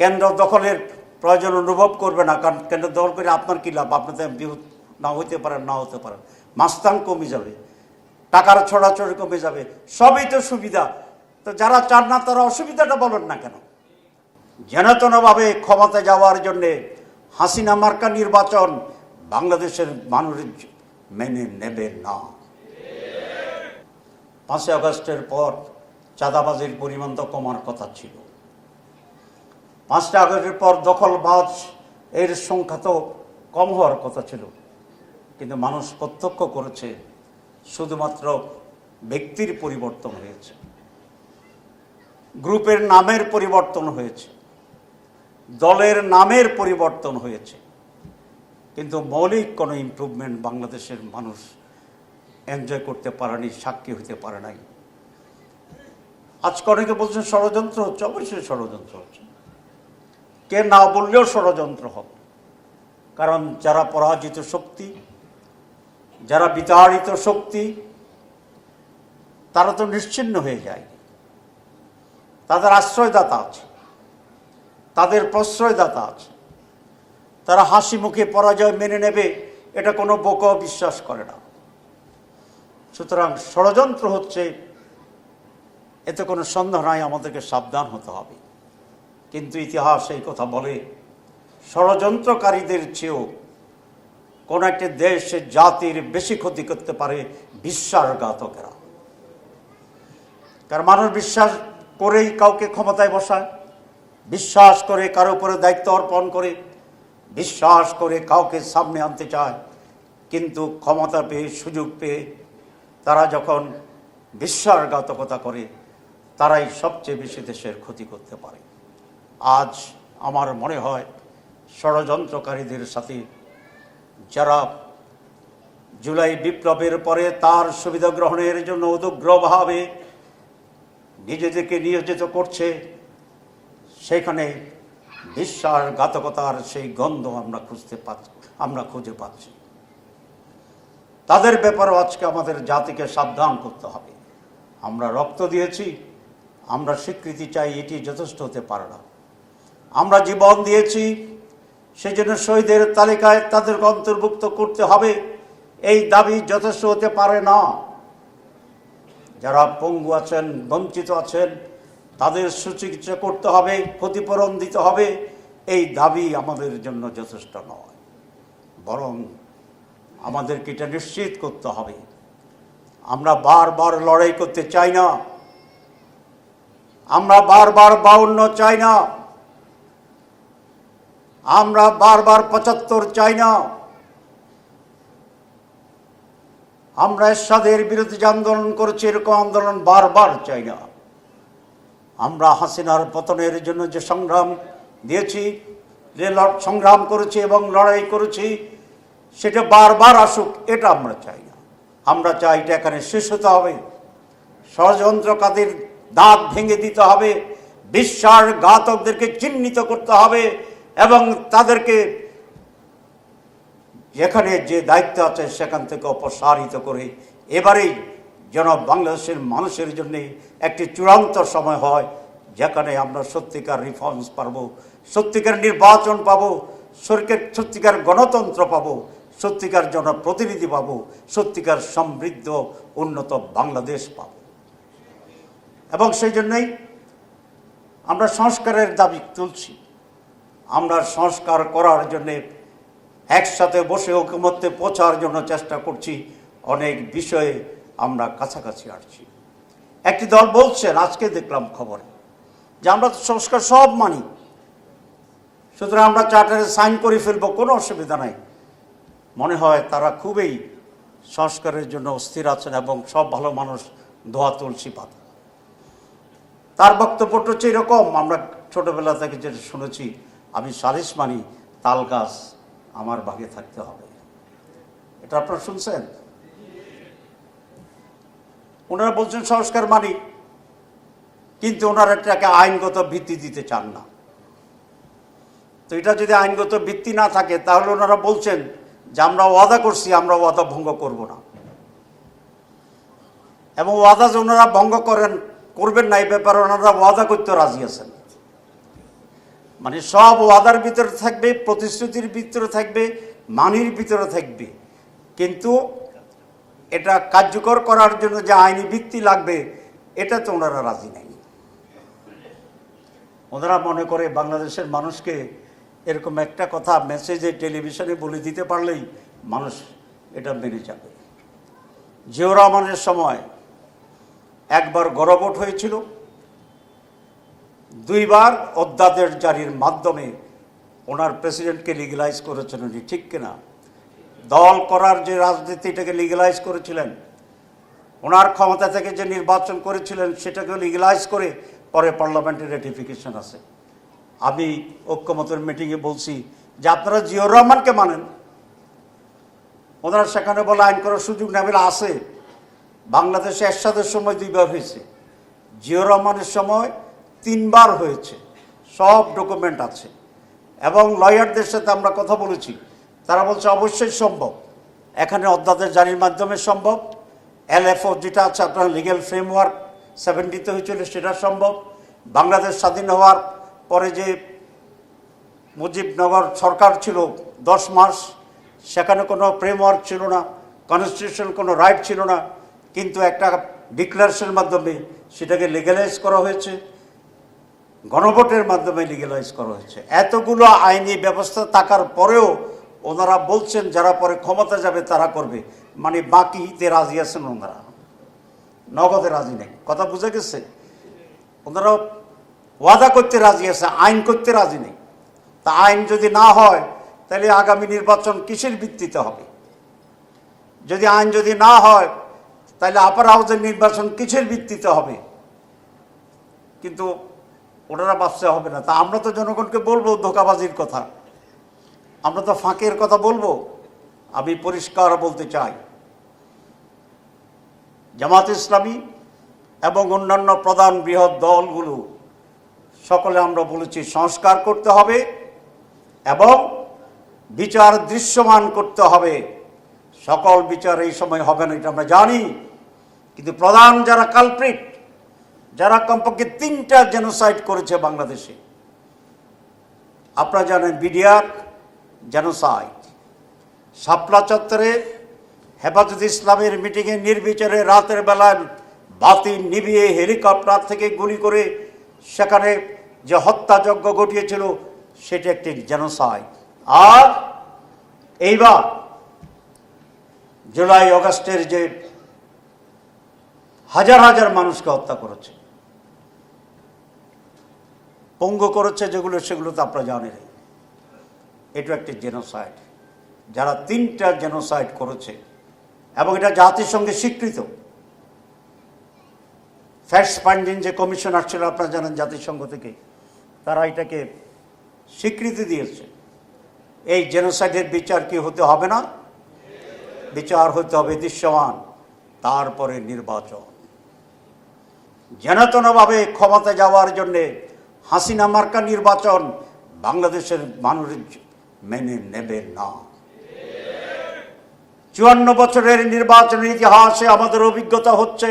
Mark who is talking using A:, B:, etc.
A: কেন্দ্র দখলের প্রয়োজন অনুভব করবে না, কারণ কেন্দ্র দখল করে আপনার কী লাভ? আপনাদের বিরোধ না হইতে পারেন না হতে পারেন মাস্তান কমে যাবে, টাকার ছড়াছড়ি কমে যাবে, সবই তো সুবিধা। তো যারা চান না, তারা অসুবিধাটা বলেন না কেন? যেনতনভাবে ক্ষমতা যাওয়ার জন্যে হাসিনা মার্কা নির্বাচন বাংলাদেশের মানুষ মেনে নেবে না। পাঁচই আগস্টের পর চাঁদাবাজির পরিমাণ তো কমার কথা ছিল। পাঁচটা আগস্টের পর দখলবাজ এর সংখ্যা তো কম হওয়ার কথা ছিল। কিন্তু মানুষ প্রত্যক্ষ করেছে, শুধুমাত্র ব্যক্তির পরিবর্তন হয়েছে। গ্রুপের নামের পরিবর্তন হয়েছে। দলের নামের পরিবর্তন হয়েছে। কিন্তু মৌলিক কোনো ইমপ্রুভমেন্ট বাংলাদেশের মানুষ এনজয় করতে পারেনি, সাক্ষী হতে পারে নাই। আজকে অনেকে বলছেন ষড়যন্ত্র হচ্ছে, অবশ্যই ষড়যন্ত্র হচ্ছে। কে না বললেও ষড়যন্ত্র হবে। কারণ যারা পরাজিত শক্তি, যারা বিতাড়িত শক্তি, তারা তো নিশ্চিন্ন হয়ে যায়। তাদের আশ্রয়দাতা আছে, তাদের প্রশ্রয়দাতা আছে। তারা হাসি মুখে পরাজয় মেনে নেবে, এটা কোনো বোক বিশ্বাস করে না। সুতরাং ষড়যন্ত্র হচ্ছে, এতে কোনো সন্দেহ নাই, আমাদেরকে সাবধান হতে হবে। কিন্তু ইতিহাস এই কথা বলে, ষড়যন্ত্রকারীদের চেয়েও কোন একটি দেশ জাতির বেশি ক্ষতি করতে পারে বিশ্বাসঘাতকেরা। কারণ মানুষ বিশ্বাস করেই কাউকে ক্ষমতায় বসায়, বিশ্বাস করে কারও উপরে দায়িত্ব অর্পণ করে, বিশ্বাস করে কাউকে সামনে আনতে চায়, কিন্তু ক্ষমতা পেয়ে, সুযোগ পেয়ে তারা যখন বিশ্বাসঘাতকতা করে, তারাই সবচেয়ে বেশি দেশের ক্ষতি করতে পারে। আজ আমার মনে হয় ষড়যন্ত্রকারীদের সাথে যারা জুলাই বিপ্লবের পরে তার সুবিধা গ্রহণের জন্য উদগ্রভাবে নিজেদেরকে নিয়োজিত করছে, সেখানে বিশ্বাসঘাতকতার সেই গন্ধ আমরা খুঁজতে পাচ্ছি, আমরা খুঁজে পাচ্ছি। তাদের ব্যাপারেও আজকে আমাদের জাতিকে সাবধান করতে হবে। আমরা রক্ত দিয়েছি, আমরা স্বীকৃতি চাই, এটি যথেষ্ট হতে পারে না। আমরা জীবন দিয়েছি সেই জন্য শহীদের তালিকায় তাদেরকে অন্তর্ভুক্ত করতে হবে। এই দাবি যথেষ্ট হতে পারে না। যারা পঙ্গু আছেন, বঞ্চিত আছেন, তাদের সুচিকিৎসা করতে হবে, ক্ষতিপূরণ দিতে হবে। এই দাবি আমাদের জন্য যথেষ্ট নয়। বরং আমাদেরকে এটা নিশ্চিত করতে হবে। আমরা বারবার লড়াই করতে চাই না। আমরা বারবার বাউন্ন চাই না। আমরা বারবার পঁচাত্তর চাই না। আমরা এরশাদের বিরুদ্ধে যে আন্দোলন করেছি, এরকম আন্দোলন বারবার চাই না। আমরা হাসিনার পতনের জন্য যে সংগ্রাম দিয়েছি, যে সংগ্রাম করেছি এবং লড়াই করেছি, সেটা বারবার আসুক, এটা আমরা চাই না। আমরা চাই এটা এখানে শেষ হতে হবে। ষড়যন্ত্রকাদের দাঁত ভেঙে দিতে হবে, বিশ্বাসঘাতকদেরকে চিহ্নিত করতে হবে। এবং তাদেরকে যেখানে যে দায়িত্ব আছে সেখান থেকে অপসারিত করে এবারেই যেন বাংলাদেশের মানুষের জন্য একটি চূড়ান্ত সময় হয়, যেখানে আমরা সত্যিকার রিফর্মস পাব, সত্যিকার নির্বাচন পাব, সরকার সত্যিকার গণতন্ত্র পাব, সত্যিকার জনপ্রতিনিধি পাব, সত্যিকার সমৃদ্ধ, উন্নত বাংলাদেশ পাব। এবং সেই জন্যই আমরা সংস্কারের দাবি তুলছি। আমরা সংস্কার করার জন্যে একসাথে বসে ঐকমত্যে পৌঁছার জন্য চেষ্টা করছি। অনেক বিষয়ে আমরা কাছাকাছি আসছি। একটি দল বলছেন, আজকে দেখলাম খবরে, যে আমরা তো সংস্কার সব মানি, সুতরাং আমরা চার্টারে সাইন করে ফেলব, কোনো অসুবিধা নাই। মনে হয় তারা খুবই সংস্কারের জন্য অস্থির আছেন এবং সব ভালো মানুষ দোয়া তুলসী পাতা। তার বক্তব্যটা হচ্ছে এরকম, আমরা ছোটবেলা থেকে যেটা শুনেছি আমি সালিস মানি, তাল গাছ আমার ভাগে থাকতে হবে। এটা আপনারা শুনছেন? ওনারা বলছেন সংস্কার মানি, কিন্তু ওনারা এটাকে আইনগত ভিত্তি দিতে চান না। তো এটা যদি আইনগত ভিত্তি না থাকে, তাহলে ওনারা বলছেন যে আমরা ওয়াদা করছি, আমরা ওয়াদা ভঙ্গ করব না। এবং ওয়াদা যে ওনারা ভঙ্গ করেন, করবেন না, এই ব্যাপারে ওনারা ওয়াদা করতে রাজি আছেন। মানে সব ওয়াদার ভিতরে থাকবে, প্রতিশ্রুতির ভিতরে থাকবে, মানির ভিতরে থাকবে। কিন্তু এটা কার্যকর করার জন্য যে আইনি ভিত্তি লাগবে, এটা তো ওনারা রাজি নেই। ওনারা মনে করে বাংলাদেশের মানুষকে এরকম একটা কথা মেসেজে, টেলিভিশনে বলে দিতে পারলেই মানুষ এটা মেনে যাবে। জিও রহমানের সময় একবার গড়বট হয়েছিল। দুইবার অধ্যাদেশ জারির মাধ্যমে ওনার প্রেসিডেন্টকে লিগেলাইজ করেছেন উনি, ঠিক কিনা? দল করার যে রাজনীতিটাকে লিগেলাইজ করেছিলেন, ওনার ক্ষমতা থেকে যে নির্বাচন করেছিলেন সেটাকে লিগেলাইজ করে পরে পার্লামেন্টে রেটিফিকেশন আছে। আমি ঐক্যমতের মিটিংয়ে বলছি যে আপনারা জিয়র রহমানকে মানেন। ওনারা সেখানে বলে আইন করার সুযোগ নেবেন আছে। বাংলাদেশে এরশাদের সময় দুইবার হয়েছে। জিয়র রহমানের সময় তিনবার হয়েছে। সব ডকুমেন্ট আছে। এবং লয়ারদের সাথে আমরা কথা বলেছি। তারা বলছে, অবশ্যই সম্ভব। এখানে অধ্যাদেশ জারির মাধ্যমে সম্ভব। এলএফও যেটা আছে, আপনার লিগেল ফ্রেমওয়ার্ক সেভেন্টিতে হয়েছিল, সেটা সম্ভব। বাংলাদেশ স্বাধীন হওয়ার পরে যে মুজিবনগর সরকার ছিল, দশ মাস, সেখানে কোনো ফ্রেমওয়ার্ক ছিল না কনস্টিটিউশন কোনো রাইট ছিল না। কিন্তু একটা ডিক্লারেশনের মাধ্যমে সেটাকে লিগালাইজ করা হয়েছে। গণভোটের মাধ্যমে লিগালাইজ করা হয়েছে। এতগুলো আইনি ব্যবস্থা থাকার পরেও ওনারা বলছেন, যারা পরে ক্ষমতা যাবে তারা করবে। মানে বাকিতে রাজি আছেন ওনারা। নগদে রাজি নেই। কথা বুঝে গেছে? ওনারা ওয়াদা করতে রাজি আছে, আইন করতে রাজি নেই। তা আইন যদি না হয়, তাহলে আগামী নির্বাচন কিসের ভিত্তিতে হবে? যদি আইন যদি না হয়, তাহলে আপার হাউসের নির্বাচন কিসের ভিত্তিতে হবে? কিন্তু ওনারা বাঁচতে হবে না। তা আমরা তো জনগণকে বলব ধোকাবাজির কথা। আমরা তো ফাঁকের কথা বলব। আমি পরিষ্কার বলতে চাই। জামাত ইসলামী এবং অন্যান্য প্রধান বৃহৎ দলগুলো, সকলে আমরা বলেছি সংস্কার করতে হবে এবং বিচার দৃশ্যমান করতে হবে। সকল বিচার এই সময় হবে না, এটা আমরা জানি। কিন্তু প্রধান যারা কালপ্রিট যারা কমপক্ষে তিনটা জেনোসাইড করেছে বাংলাদেশে। আপনারা জানেন বিডিআর জেনোসাইড শাপলা চত্বরে হেফাজত ইসলামের মিটিংয়ে নির্বিচারে রাতের বেলায় বাতি নিভিয়ে হেলিকপ্টার থেকে গুলি করে সেখানে যে হত্যাযজ্ঞ ঘটিয়েছিল, সেটা একটি জেনোসাইড আর এইবার জুলাই অগস্টের যে হাজার হাজার মানুষকে হত্যা করেছে পঙ্গু করেছে যেগুলো, সেগুলো তো আপনারা জানেন। এটা একটি জেনোসাইড যারা তিনটা জেনোসাইড করেছে, এবং এটা জাতিসংঘে স্বীকৃত। ফ্যাক্টস ফাইন্ডিং যে কমিশন আসছিল, আপনারা জানেন জাতিসংঘ থেকে, তারা এটাকে স্বীকৃতি দিয়েছে। এই জেনোসাইডের বিচার কি হতে হবে না? বিচার হতে হবে দৃশ্যমান, তারপরে নির্বাচন। জেনাতনভাবে ক্ষমতা যাওয়ার জন্যে হাসিনা মার্কা নির্বাচন বাংলাদেশের মানুষ মেনে নেবে না। চুয়ান্ন বছরের নির্বাচনের ইতিহাসে আমাদের অভিজ্ঞতা হচ্ছে